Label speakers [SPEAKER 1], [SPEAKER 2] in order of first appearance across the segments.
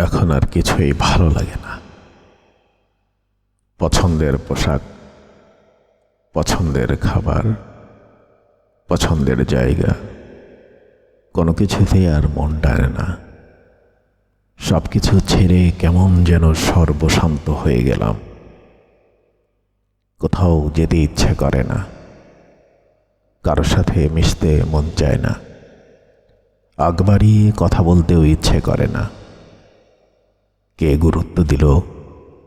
[SPEAKER 1] এখন আর কিছুই ভালো লাগে না। পছন্দের পোশাক, পছন্দের খাবার, পছন্দের জায়গা, কোনো কিছুতেই আর মন টানে না। সব কিছু ছেড়ে কেমন যেন সর্বশান্ত হয়ে গেলাম। কোথাও যেতে ইচ্ছে করে না। কারোর সাথে মিশতে মন চায় না। আগ বাড়িয়ে কথা বলতেও ইচ্ছে করে না। কে গুরুত্ব দিল,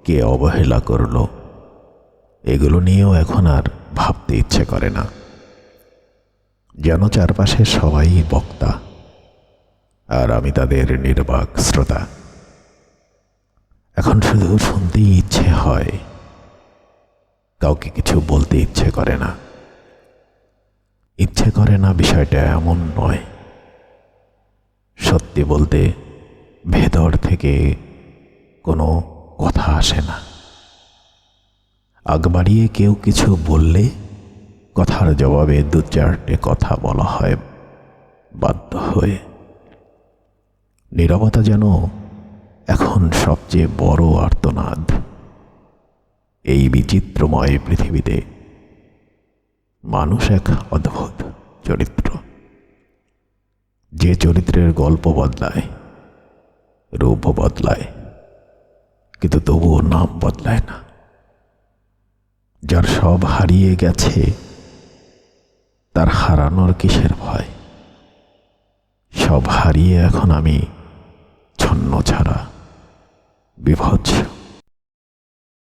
[SPEAKER 1] কে অবহেলা করল, এগুলো নিয়েও এখন আর ভাবতে ইচ্ছে করে না। যেন চারপাশে সবাই বক্তা, আর আমি তাদের নির্বাক শ্রোতা। এখন শুধু শুনতেই ইচ্ছে হয়, কাউকে কিছু বলতে ইচ্ছে করে না। ইচ্ছে করে না বিষয়টা এমন নয়। সত্যি বলতে, ভেতর থেকে কোনো কথা আসে না। আগ বাড়িয়ে কেউ কিছু বললে কথার জবাবে দু চারটে কথা বলা হয়, বাধ্য হয়ে। নীরবতা যেন এখন সবচেয়ে বড় আর্তনাদ। এই বিচিত্রময় পৃথিবীতে মানুষ এক অদ্ভুত চরিত্র। যে চরিত্রের গল্প বদলায়, রূপ বদলায় কিন্তু তবুও নাম বদলায় না। যার সব হারিয়ে গেছে, তার হারানোর কিসের ভয়? সব হারিয়ে এখন আমি ছন্ন ছাড়া বিভৎস